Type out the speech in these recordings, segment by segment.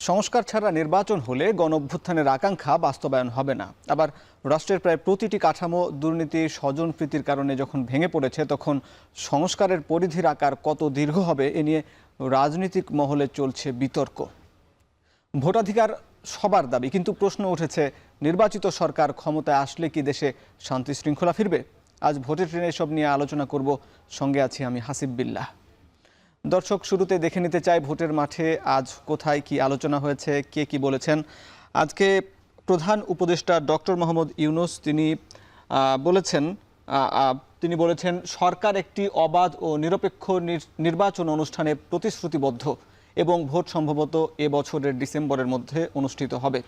সংস্কার ছাড়া নির্বাচন হলে গণ অভ্যুত্থানের আকাঙ্ক্ষা বাস্তবায়ন হবে না। আবার রাষ্ট্রের প্রায় প্রতিটি কাঠামো দুর্নীতি, স্বজনপ্রীতির কারণে যখন ভেঙে পড়েছে, তখন সংস্কারের পরিধির আকার কত দীর্ঘ হবে, এ নিয়ে রাজনৈতিক মহলে চলছে বিতর্ক। ভোটাধিকার সবার দাবি, কিন্তু প্রশ্ন উঠেছে, নির্বাচিত সরকার ক্ষমতায় আসলে কি দেশে শান্তি শৃঙ্খলা ফিরবে? আজ ভোটের ট্রেনে এসব নিয়ে আলোচনা করব। সঙ্গে আছি আমি হাসিব বিল্লাহ। দর্শক শুরুতে দেখে নিতে চাই ভোটের মাঠে আজ কোথায় কি আলোচনা হয়েছে কে কি বলেছেন। আজকে প্রধান উপদেষ্টা ডক্টর মোহাম্মদ ইউনুস তিনি বলেছেন তিনি বলেছেন সরকার একটি অবাধ ও নিরপেক্ষ নির- নির্বাচন অনুষ্ঠানে প্রতিশ্রুতিবদ্ধ এবং ভোট সম্ভবত এ বছরের ডিসেম্বরের মধ্যে অনুষ্ঠিত হবে।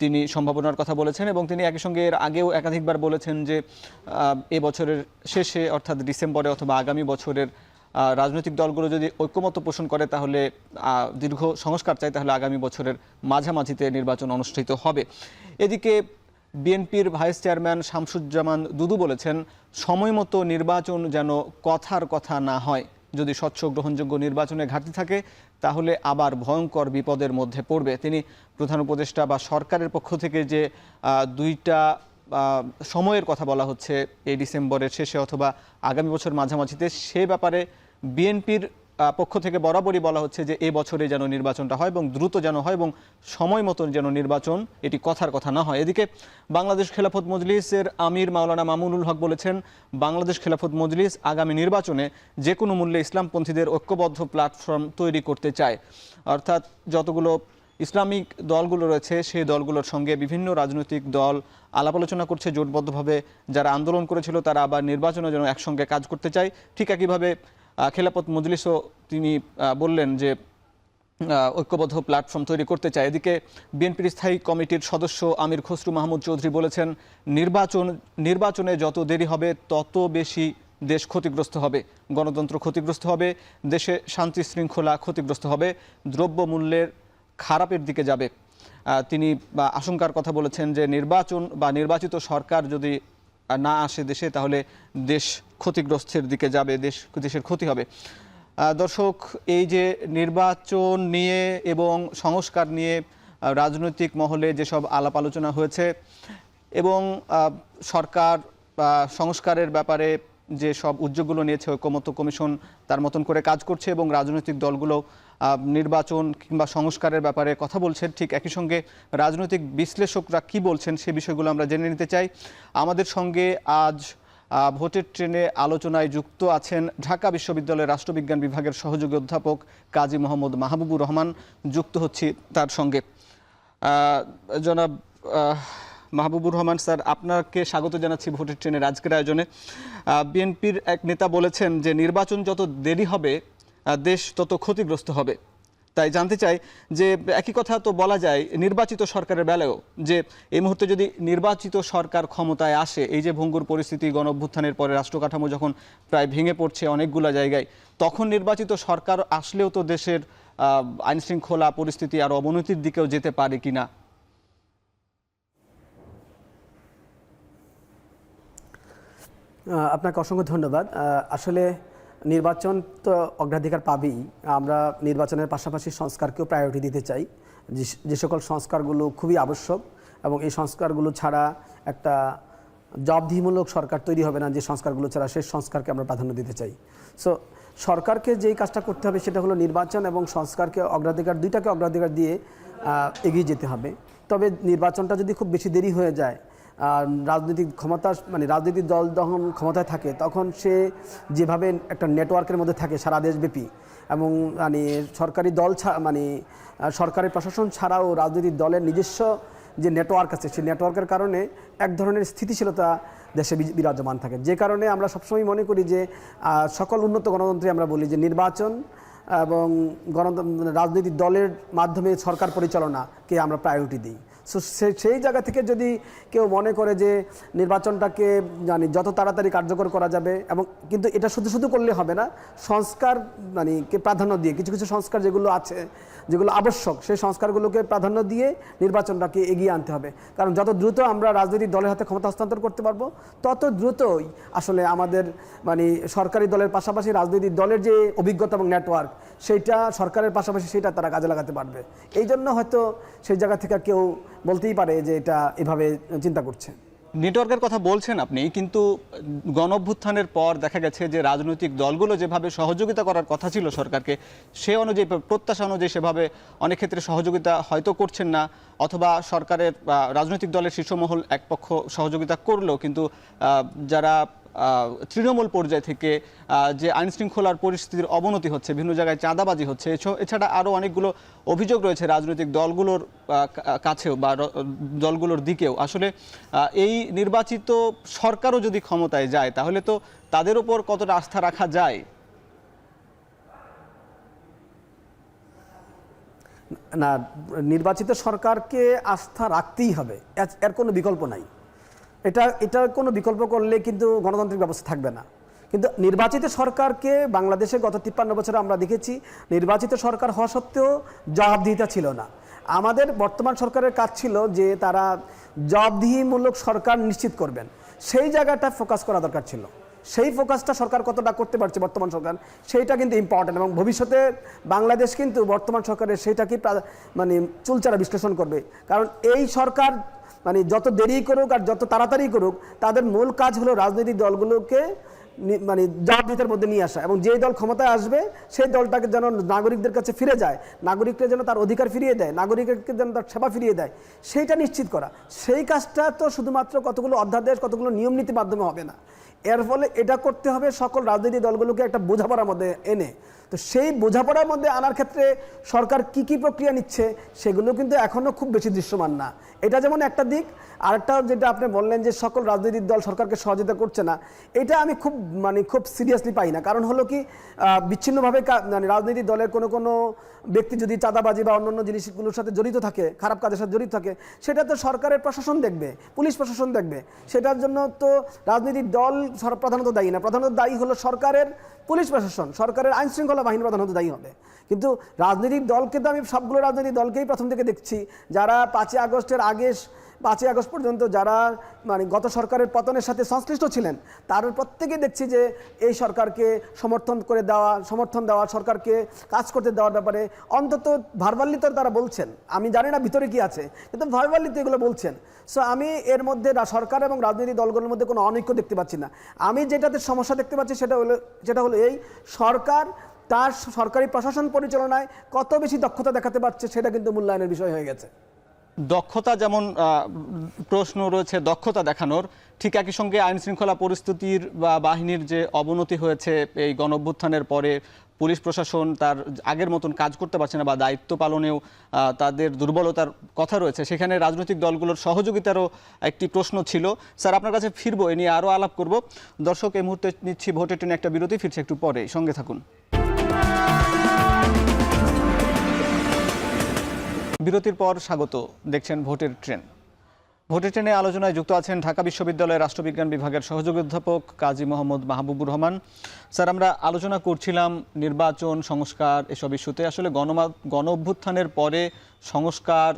তিনি সম্ভাবনার কথা বলেছেন এবং তিনি একই সঙ্গে এর আগেও একাধিকবার বলেছেন যে আহ, এ বছরের শেষে অর্থাৎ ডিসেম্বরে অথবা আগামী বছরের রাজনৈতিক দলগুলো যদি ঐক্যমত্য পোষণ করে, তাহলে দীর্ঘ সংস্কার চাই, তাহলে আগামী বছরের মাঝামাঝিতে নির্বাচন অনুষ্ঠিত হবে। এদিকে বিএনপির ভাইস চেয়ারম্যান শামসুজ্জামান দুদু বলেছেন, সময় মতো নির্বাচন যেন কথার কথা না হয়। যদি স্বচ্ছ গ্রহণযোগ্য নির্বাচনে ঘাটতি থাকে, তাহলে আবার ভয়ঙ্কর বিপদের মধ্যে পড়বে। তিনি প্রধান উপদেষ্টা বা সরকারের পক্ষ থেকে যে দুইটা সময়ের কথা বলা হচ্ছে এই ডিসেম্বরের শেষে অথবা আগামী বছর মাঝামাঝিতে, সে ব্যাপারে বিএনপির পক্ষ থেকে বরাবরই বলা হচ্ছে যে এ বছরে যেন নির্বাচনটা হয় এবং দ্রুত যেন হয় এবং সময় মতন যেন নির্বাচন এটি কথার কথা না হয়। এদিকে বাংলাদেশ খেলাফত মজলিসের আমির মাওলানা মামুনুল হক বলেছেন, বাংলাদেশ খেলাফত মজলিস আগামী নির্বাচনে যে কোনো মূল্যে ইসলামপন্থীদের ঐক্যবদ্ধ প্ল্যাটফর্ম তৈরি করতে চায়। অর্থাৎ যতগুলো ইসলামিক দলগুলো রয়েছে, সেই দলগুলোর সঙ্গে বিভিন্ন রাজনৈতিক দল আলাপ আলোচনা করছে, জোটবদ্ধভাবে যারা আন্দোলন করেছিল তারা আবার নির্বাচনে যেন একসঙ্গে কাজ করতে চায়। ঠিক একইভাবে খেলাপথ মজলিসও তিনি বললেন যে ঐক্যবদ্ধ প্ল্যাটফর্ম তৈরি করতে চায়। এদিকে বিএনপির স্থায়ী কমিটির সদস্য আমির খসরু মাহমুদ চৌধুরী বলেছেন, নির্বাচন, নির্বাচনে যত দেরি হবে, তত বেশি দেশ ক্ষতিগ্রস্ত হবে, গণতন্ত্র ক্ষতিগ্রস্ত হবে, দেশে শান্তি শৃঙ্খলা ক্ষতিগ্রস্ত হবে, দ্রব্যমূল্যের খারাপের দিকে যাবে। তিনি আশঙ্কার কথা বলেছেন যে নির্বাচন, বা নির্বাচিত সরকার যদি না আসে দেশে, তাহলে দেশ ক্ষতিগ্রস্তের দিকে যাবে, দেশ, দেশের ক্ষতি হবে। দর্শক, এই যে নির্বাচন নিয়ে এবং সংস্কার নিয়ে রাজনৈতিক মহলে যেসব আলাপ আলোচনা হয়েছে এবং সরকার সংস্কারের ব্যাপারে যে সব উদ্যোগগুলো নিয়েছে ঐক্যমত্য কমিশন, তার মতন করে কাজ করছে এবং রাজনৈতিক দলগুলো নির্বাচন কিংবা সংস্কারের ব্যাপারে কথা বলছেন। ঠিক একই সঙ্গে রাজনৈতিক বিশ্লেষকরা কি বলছেন সে বিষয়গুলো আমরা জেনে নিতে চাই। আমাদের সঙ্গে আজ ভোটের ট্রেনে আলোচনায় যুক্ত আছেন ঢাকা বিশ্ববিদ্যালয়ের রাষ্ট্রবিজ্ঞান বিভাগের সহযোগী অধ্যাপক কাজী মোহাম্মদ মাহবুবুর রহমান। যুক্ত হচ্ছি তার সঙ্গে। জনাব মাহবুবুর রহমান স্যার, আপনাকে স্বাগত জানাচ্ছি ভোটের ট্রেনের আজকের আয়োজনে। বিএনপির এক নেতা বলেছেন যে, নির্বাচন যত দেরি হবে দেশ তত ক্ষতিগ্রস্ত হবে। তাই জানতে চাই যে, একই কথা তো বলা যায় নির্বাচিত সরকারের বেলায়ও যে, এই মুহূর্তে যদি নির্বাচিত সরকার ক্ষমতায় আসে, এই যে ভঙ্গুর পরিস্থিতি গণ অভ্যুত্থানের পরে রাষ্ট্রকাঠামো যখন প্রায় ভেঙে পড়ছে অনেকগুলো জায়গায়, তখন নির্বাচিত সরকার আসলেও তো দেশের আইন শৃঙ্খলা পরিস্থিতি আর অবনতির দিকেও যেতে পারে কিনা আপনাকে অসংখ্য ধন্যবাদ। আসলে নির্বাচন তো অগ্রাধিকার পাবেই। আমরা নির্বাচনের পাশাপাশি সংস্কারকেও প্রায়োরিটি দিতে চাই। যে- সকল সংস্কারগুলো খুবই আবশ্যক এবং এই সংস্কারগুলো ছাড়া একটা জবাবদিহিমূলক সরকার তৈরি হবে না যে সংস্কারগুলো ছাড়া সেই সংস্কারকে আমরা প্রাধান্য দিতে চাই। সো সরকারকে যেই কাজটা করতে হবে সেটা হলো নির্বাচন এবং সংস্কারকে অগ্রাধিকার, দুইটাকে অগ্রাধিকার দিয়ে এগিয়ে যেতে হবে। তবে নির্বাচনটা যদি খুব বেশি দেরি হয়ে যায় রাজনৈতিক ক্ষমতা মানে রাজনৈতিক দল যখন ক্ষমতায় থাকে, তখন সে যেভাবে একটা নেটওয়ার্কের মধ্যে থাকে সারা দেশব্যাপী এবং মানে সরকারি দল মানে সরকারি প্রশাসন ছাড়াও রাজনৈতিক দলের নিজস্ব যে নেটওয়ার্ক আছে, সেই নেটওয়ার্কের কারণে এক ধরনের স্থিতিশীলতা দেশে বিরাজমান থাকে। যে কারণে আমরা সবসময় মনে করি যে সকল উন্নত গণতন্ত্রে আমরা বলি যে নির্বাচন এবং গণতন্ত্র রাজনৈতিক দলের মাধ্যমে সরকার পরিচালনাকে আমরা প্রায়োরিটি দিই। সো সেই জায়গা থেকে যদি কেউ মনে করে যে নির্বাচনটাকে, জানি, যত তাড়াতাড়ি কার্যকর করা যাবে এবং কিন্তু এটা শুধু শুধু করলে হবে না, সংস্কার মানে কে প্রাধান্য দিয়ে, কিছু কিছু সংস্কার যেগুলো আছে, যেগুলো আবশ্যক, সেই সংস্কারগুলোকে প্রাধান্য দিয়ে নির্বাচনটাকে এগিয়ে আনতে হবে। কারণ যত দ্রুত আমরা রাজনৈতিক দলের হাতে ক্ষমতা হস্তান্তর করতে পারব, তত দ্রুতই আসলে আমাদের মানে সরকারি দলের পাশাপাশি রাজনৈতিক দলের যে অভিজ্ঞতা এবং নেটওয়ার্ক সেইটা সরকারের পাশাপাশি, সেটা তারা কাজে লাগাতে পারবে। এই জন্য হয়তো সেই জায়গা থেকে কেউ বলতেই পারে যে এটা এভাবে চিন্তা করছে। নেটওয়ার্কের কথা বলছেন আপনি, কিন্তু গণঅভ্যুত্থানের পর দেখা গেছে যে রাজনৈতিক দলগুলো যেভাবে সহযোগিতা করার কথা ছিল সরকারকে, সে অনুযায়ী, প্রত্যাশা অনুযায়ী সেভাবে অনেক ক্ষেত্রে সহযোগিতা হয়তো করছেন না, অথবা সরকারের রাজনৈতিক দলের শীর্ষমহল এক পক্ষ সহযোগিতা করলেও কিন্তু যারা তৃণমূল পর্যায় থেকে যে আইন শৃঙ্খলার পরিস্থিতির অবনতি হচ্ছে বিভিন্ন জায়গায় চাঁদাবাজি হচ্ছে, এছ- এছাড়া আরও অনেকগুলো অভিযোগ রয়েছে রাজনৈতিক দলগুলোর কাছেও বা দলগুলোর দিকেও। আসলে এই নির্বাচিত সরকারও যদি ক্ষমতায় যায়, তাহলে তো তাদের উপর কতটা আস্থা রাখা যায়? না, নির্বাচিত সরকারকে আস্থা রাখতেই হবে। এর কোনো বিকল্প নাই। এটা এটার কোনো বিকল্প করলে কিন্তু গণতান্ত্রিক ব্যবস্থা থাকবে না। কিন্তু নির্বাচিত সরকারকে বাংলাদেশে গত তিপ্পান্ন বছরে আমরা দেখেছি, নির্বাচিত সরকার হওয়া সত্ত্বেও জবাবদিহিতা ছিল না। আমাদের বর্তমান সরকারের কাজ ছিল যে তারা জবাবদিহিমূলক সরকার নিশ্চিত করবেন। সেই জায়গাটা ফোকাস করা দরকার ছিল। সেই ফোকাসটা সরকার কতটা করতে পারছে বর্তমান সরকার, সেইটা কিন্তু ইম্পর্টেন্ট এবং ভবিষ্যতে বাংলাদেশ কিন্তু বর্তমান সরকারের সেইটাকেই মানে চুলচারা বিশ্লেষণ করবে। কারণ এই সরকার মানে যত দেরি করুক আর যত তাড়াতাড়ি করুক, তাদের মূল কাজ হলো রাজনৈতিক দলগুলোকে মানে জবাবদিহিতার মধ্যে নিয়ে আসা এবং যেই দল ক্ষমতায় আসবে, সেই দলটাকে যেন নাগরিকদের কাছে ফিরে যায় নাগরিকরা যেন তার অধিকার ফিরিয়ে দেয়, নাগরিককে যেন তার সেবা ফিরিয়ে দেয়, সেইটা নিশ্চিত করা। সেই কাজটা তো শুধুমাত্র কতগুলো অধ্যাদেশ, কতগুলো নিয়ম নীতির মাধ্যমে হবে না। এর ফলে এটা করতে হবে সকল রাজনৈতিক দলগুলোকে একটা বোঝাপড়ার মধ্যে এনে। তো সেই বোঝাপড়ার মধ্যে আনার ক্ষেত্রে সরকার কি কি প্রক্রিয়া নিচ্ছে সেগুলো কিন্তু এখনও খুব বেশি দৃশ্যমান না। এটা যেমন একটা দিক, আরেকটা যেটা আপনি বললেন যে সকল রাজনৈতিক দল সরকারকে সহযোগিতা করছে না, এটা আমি খুব মানে খুব সিরিয়াসলি পাই না। কারণ হলো কি বিচ্ছিন্নভাবে মানে রাজনৈতিক দলের কোনো কোনো ব্যক্তি যদি চাঁদাবাজি বা অন্যান্য জিনিসগুলোর সাথে জড়িত থাকে, খারাপ কাজের সাথে জড়িত থাকে, সেটা তো সরকারের প্রশাসন দেখবে, পুলিশ প্রশাসন দেখবে। সেটার জন্য তো রাজনৈতিক দল প্রধানত দায়ী না। প্রধানত দায়ী হলো সরকারের পুলিশ প্রশাসন, সরকারের আইন শৃঙ্খলা বাহিনী প্রধানত দায়ী হবে। কিন্তু রাজনৈতিক দলকে তো আমি সবগুলো রাজনৈতিক দলকেই প্রথম থেকে দেখছি। যারা পাঁচই আগস্টের আগে পাঁচই আগস্ট পর্যন্ত যারা মানে গত সরকারের পতনের সাথে সংশ্লিষ্ট ছিলেন, তার প্রত্যেকেই দেখছি যে এই সরকারকে সমর্থন করে দেওয়া, সমর্থন দেওয়া, সরকারকে কাজ করতে দেওয়ার ব্যাপারে অন্তত ভারবাল্লি তো তারা বলছেন। আমি জানি না ভিতরে কি আছে, কিন্তু ভারবাল্লি তো এগুলো বলছেন। সো আমি এর মধ্যে সরকার এবং রাজনৈতিক দলগুলোর মধ্যে কোনো অনৈক্য দেখতে পাচ্ছি না। আমি যেটাতে সমস্যা দেখতে পাচ্ছি সেটা হলো সেটা হলো এই সরকার তার সরকারি প্রশাসন পরিচালনায় কত বেশি দক্ষতা দেখাতে পারছে সেটা কিন্তু মূল্যায়নের বিষয় হয়ে গেছে। দক্ষতা যেমন প্রশ্ন রয়েছে দক্ষতা দেখানোর, ঠিক একই সঙ্গে আইন শৃঙ্খলা পরিস্থিতির বা বাহিনীর যে অবনতি হয়েছে এই গণঅভ্যুত্থানের পরে, পুলিশ প্রশাসন তার আগের মতন কাজ করতে পারছে না বা দায়িত্ব পালনেও তাদের দুর্বলতার কথা রয়েছে। সেখানে রাজনৈতিক দলগুলোর সহযোগিতারও একটি প্রশ্ন ছিল। স্যার, আপনার কাছে ফিরবো, এ নিয়ে আরও আলাপ করব। দর্শক, এই মুহূর্তে নিচ্ছি ভোটের টেনে একটা বিরতি, ফিরছে একটু পরে। সঙ্গে থাকুন। বিরতির পর স্বাগত। দেখছেন ভোটের ট্রেন। ভোটের ট্রেনে আলোচনায় যুক্ত আছেন ঢাকা বিশ্ববিদ্যালয়ের রাষ্ট্রবিজ্ঞান বিভাগের সহযোগী অধ্যাপক কাজী মোহাম্মদ মাহবুবুর রহমান। স্যার, আমরা আলোচনা করছিলাম নির্বাচন, সংস্কার এসব ইস্যুতে। আসলে গণমা গণ অভ্যুত্থানের পরে সংস্কার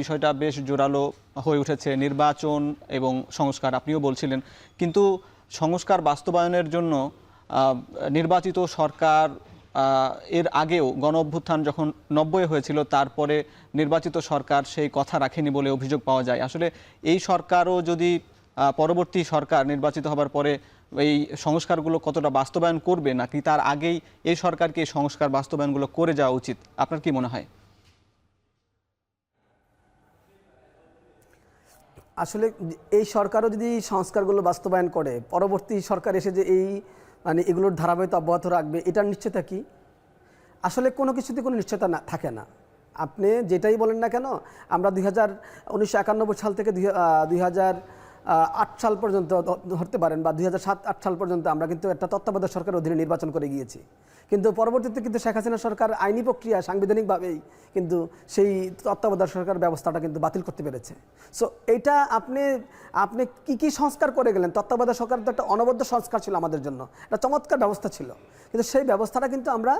বিষয়টা বেশ জোরালো হয়ে উঠেছে। নির্বাচন এবং সংস্কার আপনিও বলছিলেন। কিন্তু সংস্কার বাস্তবায়নের জন্য নির্বাচিত সরকার এর আগেও গণ অভ্যুত্থান যখন নব্বই হয়েছিল, তারপরে নির্বাচিত সরকার সেই কথা রাখেনি বলে অভিযোগ পাওয়া যায়। আসলে এই সরকারও যদি পরবর্তী সরকার নির্বাচিত হবার পরে এই সংস্কারগুলো কতটা বাস্তবায়ন করবে, নাকি তার আগেই এই সরকারকে এই সংস্কার বাস্তবায়নগুলো করে যাওয়া উচিত? আপনার কি মনে হয়? আসলে এই সরকারও যদি সংস্কারগুলো বাস্তবায়ন করে, পরবর্তী সরকার এসে যে এই মানে এগুলোর ধারাবাহিক অব্যাহত রাখবে, এটার নিশ্চয়তা কি? আসলে কোনো কিছুতে কোনো নিশ্চয়তা না, থাকে না। আপনি যেটাই বলেন না কেন, আমরা দুই হাজার সাল থেকে দুই হাজার আট সাল পর্যন্ত ধরতে পারেন বা দুই হাজার সাত, আট সাল পর্যন্ত আমরা কিন্তু একটা তত্ত্বাবধায়ক সরকারের অধীনে নির্বাচন করে গিয়েছি। কিন্তু পরবর্তীতে কিন্তু শেখ হাসিনা সরকার আইনি প্রক্রিয়া সাংবিধানিকভাবেই কিন্তু সেই তত্ত্বাবধায়ক সরকার ব্যবস্থাটা কিন্তু বাতিল করতে পেরেছে। সো এটা আপনি আপনি কি কি সংস্কার করে গেলেন? তত্ত্বাবধায়ক সরকার তো একটা অনবদ্য সংস্কার ছিল আমাদের জন্য। একটা চমৎকার ব্যবস্থা ছিল। কিন্তু সেই ব্যবস্থাটা কিন্তু আমরা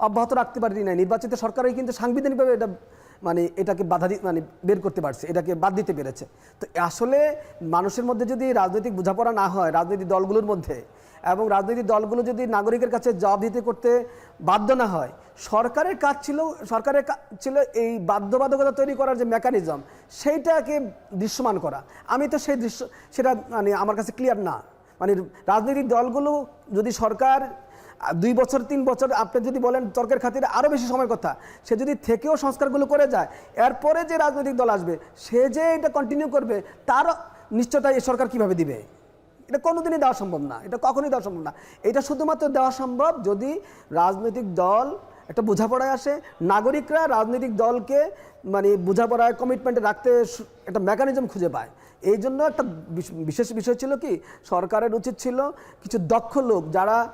অব্যাহত রাখতে পারি নাই নির্বাচিত সরকারই কিন্তু সাংবিধানিকভাবে এটা মানে এটাকে বাধা মানে বের করতে পারছে, এটাকে বাদ দিতে পেরেছে। তো আসলে মানুষের মধ্যে যদি রাজনৈতিক বোঝাপড়া না হয়, রাজনৈতিক দলগুলোর মধ্যে, এবং রাজনৈতিক দলগুলো যদি নাগরিকের কাছে জবাব দিতে করতে বাধ্য না হয়, সরকারের কাজ ছিল, সরকারের কাজ ছিল এই বাধ্যবাধকতা তৈরি করার যে মেকানিজম সেইটাকে দৃশ্যমান করা। আমি তো সেই দৃশ্য, সেটা মানে আমার কাছে ক্লিয়ার না। মানে রাজনৈতিক দলগুলো যদি সরকার দুই বছর, তিন বছর, আপনি যদি বলেন তর্কের খাতিরে আরও বেশি সময় কথা, সে যদি থেকেও সংস্কারগুলো করে যায়, এরপরে যে রাজনৈতিক দল আসবে, সে যে এটা কন্টিনিউ করবে, তার নিশ্চয়তা এই সরকার কীভাবে দিবে? এটা কোনোদিনই দেওয়া সম্ভব না, এটা কখনোই দেওয়া সম্ভব না। এটা শুধুমাত্র দেওয়া সম্ভব যদি রাজনৈতিক দল একটা বোঝাপড়ায় আসে। নাগরিকরা রাজনৈতিক দলকে মানে বোঝাপড়ায় কমিটমেন্টে রাখতে একটা মেকানিজম খুঁজে পায়। এই জন্য একটা বিশ- বিশেষ বিষয় ছিল কি, সরকারের উচিত ছিল কিছু দক্ষ লোক যারা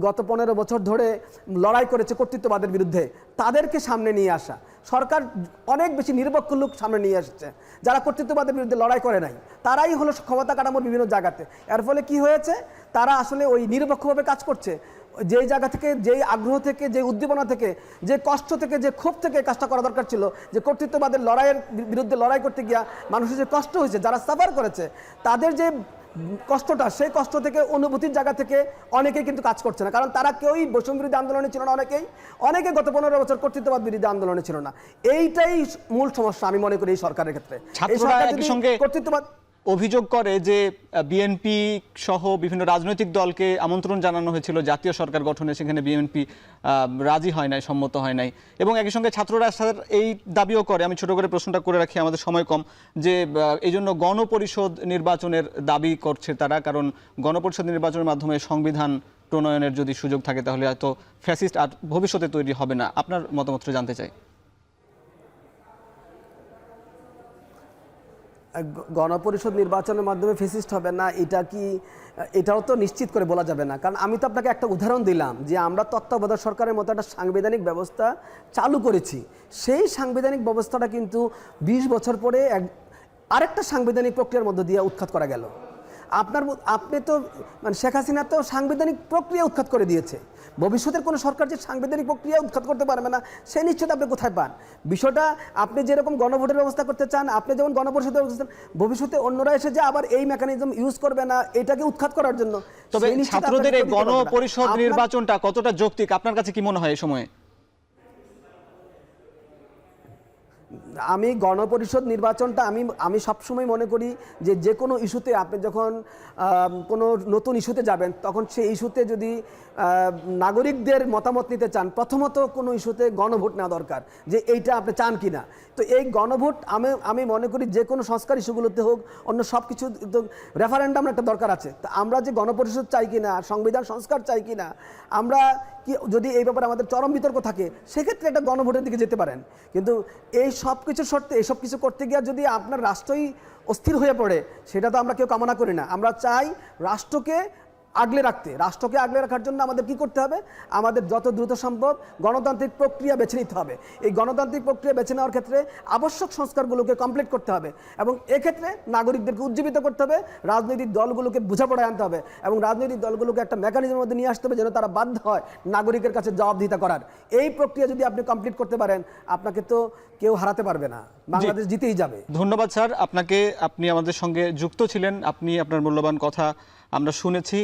গত পনেরো বছর ধরে লড়াই করেছে কর্তৃত্ববাদের বিরুদ্ধে, তাদেরকে সামনে নিয়ে আসা। সরকার অনেক বেশি নিরপেক্ষ লোক সামনে নিয়ে আসছে যারা কর্তৃত্ববাদের বিরুদ্ধে লড়াই করে নাই। তারাই হলো ক্ষমতা কাঠামোর বিভিন্ন জায়গাতে। এর ফলে কি হয়েছে, তারা আসলে ওই নিরপেক্ষভাবে কাজ করছে। যেই জায়গা থেকে যেই আগ্রহ থেকে যে উদ্দীপনা থেকে যে কষ্ট থেকে যে ক্ষোভ থেকে কাজটা করা দরকার ছিল যে কর্তৃত্ববাদের লড়াইয়ের বিরুদ্ধে লড়াই করতে গিয়া মানুষের যে কষ্ট হয়েছে যারা সাফার করেছে তাদের যে কষ্টটা সেই কষ্ট থেকে অনুভূতির জায়গা থেকে অনেকেই কিন্তু কাজ করছে না। কারণ তারা কেউই বৈষম্য বিরোধী আন্দোলনে ছিল না অনেকেই। অনেকে গত পনেরো বছর কর্তৃত্ববাদ বিরোধী আন্দোলনে ছিল না। এইটাই মূল সমস্যা আমি মনে করি এই সরকারের ক্ষেত্রে। এই সরকার যদি কর্তৃত্ববাদ অভিযোগ করে যে বিএনপি সহ বিভিন্ন রাজনৈতিক দলকে আমন্ত্রণ জানানো হয়েছিল। জাতীয় সরকার গঠনে সেখানে বিএনপি রাজি হয় নাই, সম্মত হয় নাই। এবং একই সঙ্গে ছাত্ররা স্যার এই দাবিও করে, আমি ছোট করে প্রশ্নটা করে রাখি, আমাদের সময় কম, যে এই জন্য গণপরিষদ নির্বাচনের দাবি করছে তারা, কারণ গণপরিষদ নির্বাচনের মাধ্যমে সংবিধান প্রণয়নের যদি সুযোগ থাকে, তাহলে হয়তো ফ্যাসিস্ট আর ভবিষ্যতে তৈরি হবে না। আপনার মতামত জানতে চাই। গণপরিষদ নির্বাচনের মাধ্যমে ফেসিস্ট হবে না, এটা কি, এটাও তো নিশ্চিত করে বলা যাবে না। কারণ আমি তো আপনাকে একটা উদাহরণ দিলাম যে আমরা তত্ত্বাবধায়ক সরকারের মতো একটা সাংবিধানিক ব্যবস্থা চালু করেছি। সেই সাংবিধানিক ব্যবস্থাটা কিন্তু ২০ বছর পরে আরেকটা সাংবিধানিক প্রক্রিয়ার মধ্য দিয়ে উৎখাত করা গেল। আপনার আপনি তো মানে শেখ হাসিনা তো সাংবিধানিক প্রক্রিয়া উৎখাত করে দিয়েছে। ভবিষ্যতের কোনো সরকার যে সাংবিধানিক প্রক্রিয়া উৎখাত করতে পারবে না সে নিশ্চিত আপনি কোথায় পান? বিষয়টা আপনি যেরকম গণভোটের ব্যবস্থা করতে চান আপনি যেমন গণপরিষদের ব্যবস্থা চান, ভবিষ্যতে অন্যরা এসে যে আবার এই মেকানিজম ইউজ করবে না এটাকে উৎখাত করার জন্য তবে ছাত্রদের এই। গণপরিষদ নির্বাচনটা কতটা যৌক্তিক আপনার কাছে কি মনে হয় এই সময়ে? আমি গণপরিষদ নির্বাচনটা আমি আমি সবসময় মনে করি যে যে কোনো ইস্যুতে আপনি যখন কোনো নতুন ইস্যুতে যাবেন, তখন সেই ইস্যুতে যদি নাগরিকদের মতামত নিতে চান, প্রথমত কোনো ইস্যুতে গণভোট নেওয়া দরকার যে এইটা আপনি চান কি না তো এই গণভোট আমি আমি মনে করি যে কোনো সংস্কার ইস্যুগুলোতে হোক, অন্য সব কিছু রেফারেন্ডাম একটা দরকার আছে। তো আমরা যে গণপরিষদ চাই কি না সংবিধান সংস্কার চাই কি না আমরা কি, যদি এই ব্যাপারে আমাদের চরম বিতর্ক থাকে, সেক্ষেত্রে একটা গণভোটের দিকে যেতে পারেন। কিন্তু এই সব কিছুর শর্তে এসব কিছু করতে গিয়ে যদি আপনার রাষ্ট্রই অস্থির হয়ে পড়ে, সেটা তো আমরা কেউ কামনা করি না। আমরা চাই রাষ্ট্রকে আগলে রাখতে। রাষ্ট্রকে আগলে রাখার জন্য আমাদের কি করতে হবে? আমাদের যত দ্রুত সম্ভব গণতান্ত্রিক প্রক্রিয়া বেছে নিতে হবে। এই গণতান্ত্রিক প্রক্রিয়া বেছে নেওয়ার ক্ষেত্রে আবশ্যক সংস্কারগুলোকে কমপ্লিট করতে হবে এবং এক্ষেত্রে নাগরিকদেরকে উজ্জীবিত করতে হবে রাজনৈতিক দলগুলোকে বোঝাপড়ায় আনতে হবে এবং রাজনৈতিক দলগুলোকে একটা মেকানিজমের মধ্যে নিয়ে আসতে হবে যেন তারা বাধ্য হয় নাগরিকের কাছে জবাবদিহিতা করার। এই প্রক্রিয়া যদি আপনি কমপ্লিট করতে পারেন আপনাকে তো কেউ হারাতে পারবে না। বাংলাদেশ জিতেই যাবে। ধন্যবাদ স্যার। আপনাকে আপনি আমাদের সঙ্গে যুক্ত ছিলেন। আপনি আপনার মূল্যবান কথা আমরা শুনেছি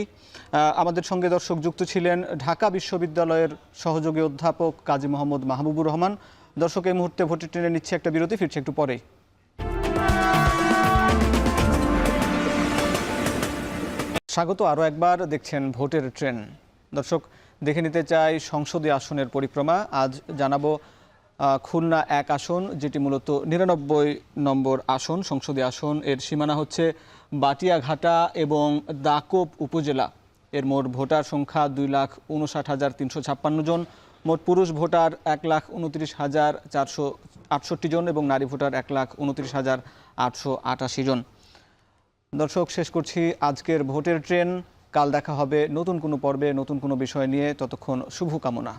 আমাদের সঙ্গে দর্শক যুক্ত ছিলেন ঢাকা বিশ্ববিদ্যালয়ের সহযোগী অধ্যাপক কাজী মোহাম্মদ মাহবুবুর রহমান। দর্শক, এই মুহূর্তে ভোটের ট্রেনে নিচ্ছে একটা বিরতি, ফিরছে একটু পরেই। স্বাগত, আরও একবার দেখছেন ভোটের ট্রেন। দর্শক, দেখে নিতে চাই সংসদীয় আসনের পরিক্রমা। আজ জানাব খুলনা এক আসন, যেটি মূলত নিরানব্বই নম্বর আসন, সংসদীয় আসন। এর সীমানা হচ্ছে বাটিয়াঘাটা এবং দাকোপ উপজেলা। এর মোট ভোটার সংখ্যা দুই লাখ উনষাট হাজার তিনশো ছাপ্পান্ন জন। মোট পুরুষ ভোটার এক লাখ উনত্রিশ হাজার চারশো আটষট্টি জন এবং নারী ভোটার এক লাখ উনত্রিশ হাজার আটশো আটাশি জন। দর্শক, শেষ করছি আজকের ভোটের ট্রেন। কাল দেখা হবে নতুন কোনো পর্বে, নতুন কোনো বিষয় নিয়ে। ততক্ষণ শুভকামনা।